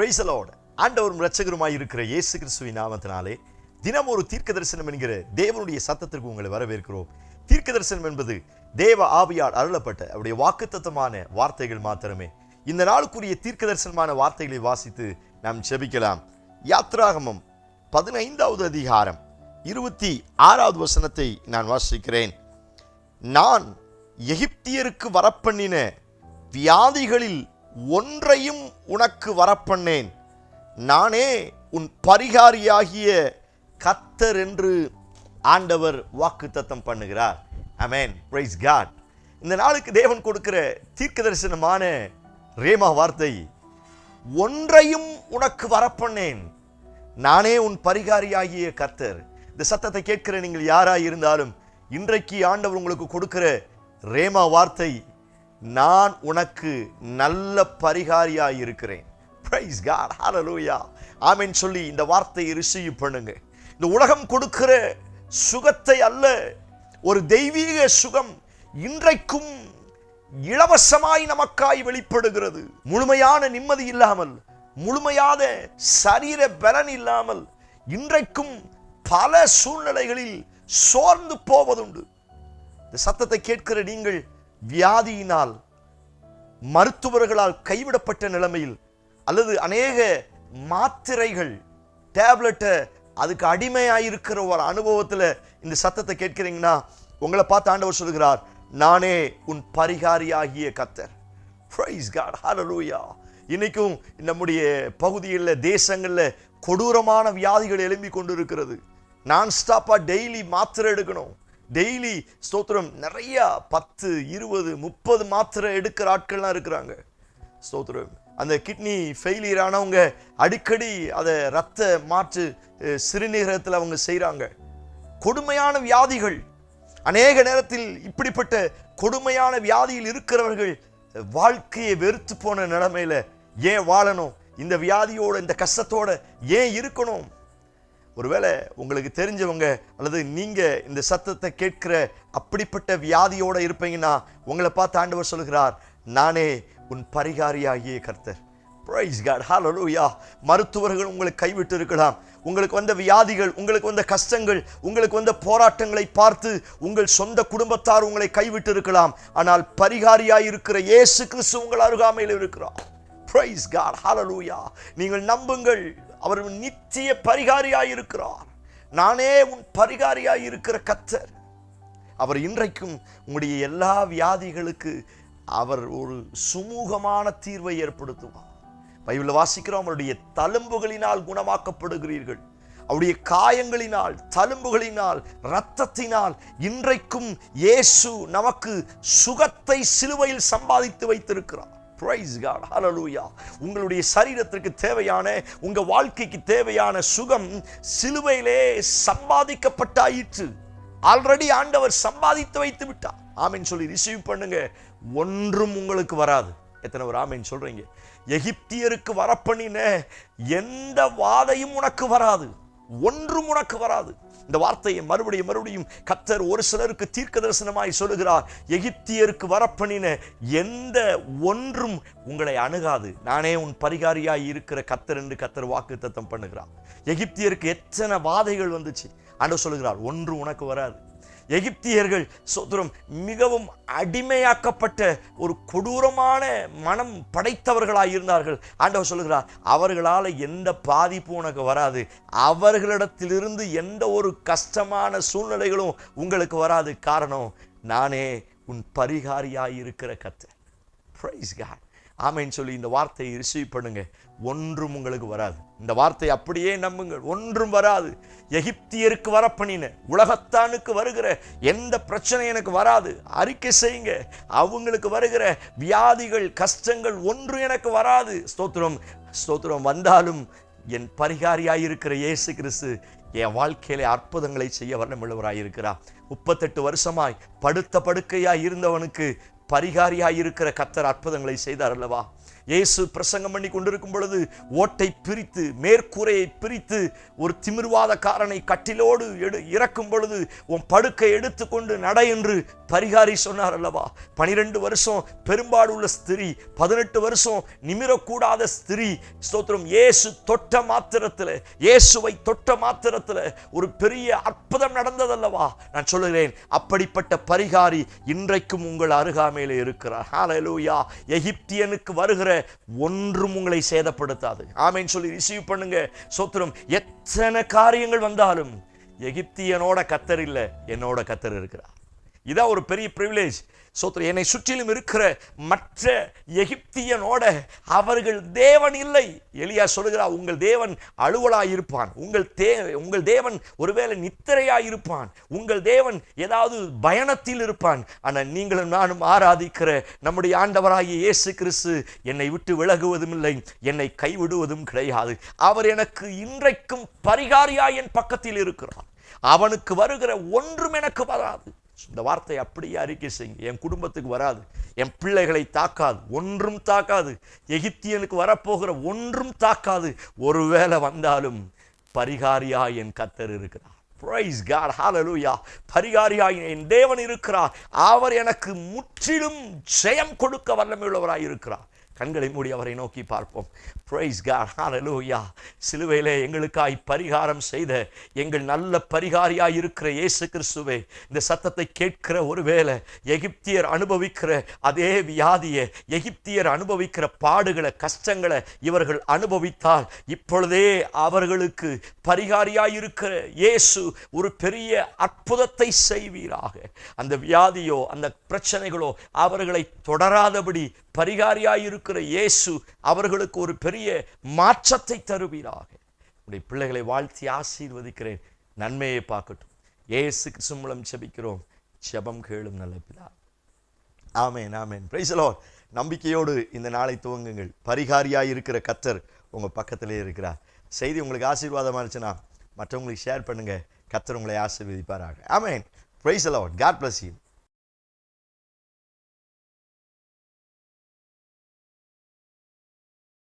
பிரைசலோட ஆண்டவரும் ரட்சகருமாய் இருக்கிற இயேசு கிறிஸ்துவின் நாமத்தினாலே தினம் ஒரு தீர்க்க தரிசனம் என்கிற தேவனுடைய சத்தத்திற்கு உங்களை வரவேற்கிறோம். தீர்க்க தரிசனம் என்பது தேவ ஆவியால் அருளப்பட்ட அவருடைய வாக்குத்தத்தமான வார்த்தைகள் மாத்திரமே. இந்த நாளுக்குரிய தீர்க்க தரிசனமான வார்த்தைகளை வாசித்து நாம் செபிக்கலாம் யாத்ராகமம் பதினைந்தாவது அதிகாரம் இருபத்தி ஆறாவது வசனத்தை நான் வாசிக்கிறேன். நான் எகிப்தியருக்கு வரப்பண்ணின வியாதிகளில் ஒன்றையும் உனக்கு வரப்பண்ணேன். நானே உன் பரிகாரியாகிய கத்தர் என்று ஆண்டவர் வாக்குத்தத்தம் பண்ணுகிறார். அமேன் பிரைஸ் காட் இந்த நாளுக்கு தேவன் கொடுக்கிற தீர்க்க தரிசனமான ரேமா வார்த்தை ஒன்றையும் உனக்கு வரப்பண்ணேன். நானே உன் பரிகாரியாகிய கத்தர். இந்த சத்தத்தை கேட்கிற நீங்கள் யாராக இருந்தாலும் இன்றைக்கு ஆண்டவர் உங்களுக்கு கொடுக்கிற ரேமா வார்த்தை நான் உனக்கு நல்ல பரிகாரியாக இருக்கிறேன். பிரைஸ் காட் ஹalleluya ஆமென் சொல்லி இந்த வார்த்தையை ரிசீவ் பண்ணுங்க. இந்த உலகம் கொடுக்கிற சுகத்தை அல்ல ஒரு தெய்வீக சுகம் இன்றைக்கும் இலவசமாய் நமக்காய் வெளிப்படுகிறது. முழுமையான நிம்மதி இல்லாமல் முழுமையாத சரீர பலன் இல்லாமல் இன்றைக்கும் பல சூழ்நிலைகளில் சோர்ந்து போவதுண்டு. இந்த சத்தத்தை கேட்கிற நீங்கள் வியாதியினால் மருத்துவர்களால் கைவிடப்பட்ட நிலைமையில் அல்லது அநேக மாத்திரைகள் டேப்லெட்டை அதுக்கு அடிமையாயிருக்கிற ஒரு அனுபவத்தில் இந்த சத்தத்தை கேட்கிறீங்கன்னா உங்களை பார்த்து ஆண்டவர் சொல்கிறார் நானே உன் பரிகாரியாகிய கத்தர். Praise God. இன்னைக்கும் நம்முடைய பகுதிகளில் தேசங்களில் கொடூரமான வியாதிகள் எழும்பி கொண்டு இருக்கிறது நான் ஸ்டாப்பா டெய்லி மாத்திரை எடுக்கணும். டெய்லி ஸ்தோத்திரம் நிறையா பத்து இருபது முப்பது மாத்திரை எடுக்கிற ஆட்கள்லாம் இருக்கிறாங்க. ஸ்தோத்திரம். அந்த கிட்னி ஃபெயிலியர் ஆனவங்க அடிக்கடி அதை ரத்த மாற்று சிறுநீரகத்தில் அவங்க செய்கிறாங்க கொடுமையான வியாதிகள். அநேக நேரத்தில் இப்படிப்பட்ட கொடுமையான வியாதியில் இருக்கிறவர்கள் வாழ்க்கையை வெறுத்து போன நிலைமையில் ஏன் வாழணும்? இந்த வியாதியோட இந்த கஷ்டத்தோட ஏன் இருக்கணும்? ஒருவேளை உங்களுக்கு தெரிஞ்சவங்க அல்லது நீங்கள் இந்த சத்தத்தை கேட்கிற அப்படிப்பட்ட வியாதியோட இருப்பீங்கன்னா உங்களை பார்த்து ஆண்டவர் சொல்கிறார் நானே உன் பரிகாரியாகிய கர்த்தர். ப்ரைஸ் காட் ஹாலலூயா மருத்துவர்கள் உங்களை கைவிட்டு இருக்கலாம். உங்களுக்கு வந்த வியாதிகள் உங்களுக்கு வந்த கஷ்டங்கள் உங்களுக்கு வந்த போராட்டங்களை பார்த்து உங்கள் சொந்த குடும்பத்தார் உங்களை கைவிட்டு இருக்கலாம். ஆனால் பரிகாரியாய் இருக்கிற இயேசு கிறிஸ்து உங்கள் அருகாமையில் இருக்கிறார். ப்ரைஸ் காட் ஹாலலூயா நீங்கள் நம்புங்கள். அவர் நித்திய பரிகாரியாய் இருக்கிறார் நானே உன் பரிகாரியாய் இருக்கிற கத்தர். அவர் இன்றைக்கும் உங்களுடைய எல்லா வியாதிகளுக்கு அவர் ஒரு சுமூகமான தீர்வை ஏற்படுத்துவார். பைபிளில் வாசிக்கிறோம் அவருடைய தழும்புகளினால் குணமாக்கப்படுகிறீர்கள். அவருடைய காயங்களினால் தழும்புகளினால் இரத்தத்தினால் இன்றைக்கும் இயேசு நமக்கு சுகத்தை சிலுவையில் சம்பாதித்து வைத்திருக்கிறார். ப்ரைஸ் காட் ஹலலூயா உங்களுடைய சரீரத்திற்கு தேவையான உங்கள் வாழ்க்கைக்கு தேவையான சுகம் சிலுவையிலே சம்பாதிக்கப்பட்டாயிற்று. ஆல்ரெடி ஆண்டவர் சம்பாதித்து வைத்து விட்டார். ஆமின்னு சொல்லி ரிசீவ் பண்ணுங்க. ஒன்றும் உங்களுக்கு வராது. எத்தனை ஒரு ஆமென் சொல்கிறீங்க எகிப்தியருக்கு வரப்பண்ணின எந்த வாதையும் உனக்கு வராது. ஒன்றும் உனக்கு வராது. இந்த வார்த்தையை மறுபடியும் மறுபடியும் கத்தர் ஒரு சிலருக்கு தீர்க்க தரிசனமாய் சொல்லுகிறார் எகிப்தியருக்கு வரப்பணின எந்த ஒன்றும் உங்களை அணுகாது. நானே உன் பரிகாரியாய் இருக்கிற கத்தர் என்று கத்தர் வாக்கு தத்தம் பண்ணுகிறார். எகிப்தியருக்கு எத்தனை வாதைகள் வந்துச்சு? ஆண்டவர் சொல்லுகிறார் ஒன்று உனக்கு வராது. எகிப்தியர்கள் சோதரம் மிகவும் அடிமையாக்கப்பட்ட ஒரு கொடூரமான மனம் படைத்தவர்களாக இருந்தார்கள் ஆண்டவர் சொல்லுகிறார் அவர்களால் எந்த பாதிப்பும் உனக்கு வராது. அவர்களிடத்திலிருந்து எந்த ஒரு கஷ்டமான சூழ்நிலைகளும் உங்களுக்கு வராது. காரணம் நானே உன் பரிகாரியாய் இருக்கிற கத்தை ப்ரைஸ் காட் ஆமைன்னு சொல்லி இந்த வார்த்தையை ரிசீவ் பண்ணுங்க. ஒன்றும் உங்களுக்கு வராது. இந்த வார்த்தையை அப்படியே நம்புங்கள் ஒன்றும் வராது. எகிப்தியருக்கு வரப்பண்ணின உலகத்தானுக்கு வருகிற எந்த பிரச்சனை எனக்கு வராது. அறிக்கை செய்யுங்க. அவங்களுக்கு வருகிற வியாதிகள் கஷ்டங்கள் ஒன்றும் எனக்கு வராது. ஸ்தோத்திரம் ஸ்தோத்திரம். வந்தாலும் என் பரிகாரியாயிருக்கிற இயேசு கிறிஸ்து என் வாழ்க்கையிலே அற்புதங்களை செய்ய வல்லமுள்ளவராய் இருக்கிறார். முப்பத்தெட்டு வருஷமாய் படுத்த படுக்கையாய் இருந்தவனுக்கு பரிகாரியாய் இருக்கிற கத்தர் அற்புதங்களை செய்தார் அல்லவா? இயேசு பிரசங்கம் பண்ணி கொண்டிருக்கும் பொழுது ஓட்டை பிரித்து மேற்கூரையை பிரித்து ஒரு திமிர்வாதக்காரனை கட்டிலோடு எடு இறக்கும் பொழுது உன் படுக்கை எடுத்துக்கொண்டு நட என்று பரிகாரி சொன்னார் அல்லவா? பனிரெண்டு வருஷம் பெரும்பாடு உள்ள ஸ்திரீ பதினெட்டு வருஷம் நிமிரக்கூடாத ஸ்திரீ. ஸ்தோத்திரம். இயேசு தொட்ட மாத்திரத்தில் இயேசுவை தொட்ட மாத்திரத்தில் ஒரு பெரிய அற்புதம் நடந்ததல்லவா? நான் சொல்லுகிறேன் அப்படிப்பட்ட பரிகாரி இன்றைக்கும் உங்கள் அருகாமையில் இருக்கிறார். ஹாலலூயா எகிப்தியனுக்கு வருகிற ஒன்றும் உங்களை சேதப்படுத்தாது. ஆமென் சொல்லி ரிசீவ் பண்ணுங்க. சோத்திரம் எத்தனை காரியங்கள் வந்தாலும் எகிப்தியனோட கத்தர் இல்லை என்னோட கத்தர் இருக்கிறார். இதான் ஒரு பெரிய ப்ரிவிலேஜ் சோத்திரம் என்னை சுற்றிலும் இருக்கிற மற்ற எகிப்தியனோட அவர்கள் தேவன் இல்லை. எலியா சொல்லுகிறா உங்கள் தேவன் அலுவலாய் இருப்பான் உங்கள் தே உங்கள் தேவன் ஒருவேளை நித்திரையாய் இருப்பான் உங்கள் தேவன் ஏதாவது பயணத்தில் இருப்பான். ஆனால் நீங்களும் நானும் ஆராதிக்கிற நம்முடைய ஆண்டவராகிய இயேசு கிறிஸ்து என்னை விட்டு விலகுவதும் இல்லை. என்னை கைவிடுவதும் கிடையாது. அவர் எனக்கு இன்றைக்கும் பரிகாரியாய் என் பக்கத்தில் இருக்கிறார். அவனுக்கு வருகிற ஒன்றும் எனக்கு வராது. இந்த வார்த்தை அப்படியே அறிக்கை செய்யுங்க. என் குடும்பத்துக்கு வராது என் பிள்ளைகளை தாக்காது ஒன்றும் தாக்காது. எகிப்தியனுக்கு வரப்போகிற ஒன்றும் தாக்காது. ஒருவேளை வந்தாலும் பரிகாரியா என் கத்தர் இருக்கிறார். பிரைஸ் காட் ஹாலலூயா பரிகாரியாய் என் தேவன் இருக்கிறார். அவர் எனக்கு முற்றிலும் ஜெயம் கொடுக்க வல்லமையுள்ளவராய் இருக்கிறார். கண்களை மூடி அவரை நோக்கி பார்ப்போம். ப்ரைஸ் காட் சிலுவையிலே எங்களுக்காய் பரிகாரம் செய்த எங்கள் நல்ல பரிகாரியாய் இருக்கிற இயேசு கிறிஸ்துவே இந்த சத்தத்தை கேட்கிற ஒருவேளை எகிப்தியர் அனுபவிக்கிற அதே வியாதியை எகிப்தியர் அனுபவிக்கிற பாடுகளை கஷ்டங்களை இவர்கள் அனுபவித்தால் இப்பொழுதே அவர்களுக்கு பரிகாரியாய் இருக்கிற இயேசு ஒரு பெரிய அற்புதத்தை செய்வீராக. அந்த வியாதியோ அந்த பிரச்சனைகளோ அவர்களை தொடராதபடி பரிகாரியாய் இருக்கிற இயேசு அவர்களுக்கு ஒரு பெரிய மாற்றத்தை தருவீராக. உடைய பிள்ளைகளை வாழ்த்தி ஆசீர்வதிக்கிறேன். நன்மையை பார்க்கட்டும். இயேசு கிறிஸ்து மூலம் செபிக்கிறோம் செபம் கேளும் நல்ல பிதா. ஆமேன் ஆமேன். பிரைஸ் நம்பிக்கையோடு இந்த நாளை துவங்குங்கள். பரிகாரியாக இருக்கிற கத்தர் உங்க பக்கத்திலே இருக்கிறார். செய்தி உங்களுக்கு ஆசீர்வாதமாக இருந்துச்சுன்னா மற்றவங்களுக்கு ஷேர் பண்ணுங்க. கத்தர் உங்களை ஆசீர்வதிப்பாராக. Amen praise aloud God bless you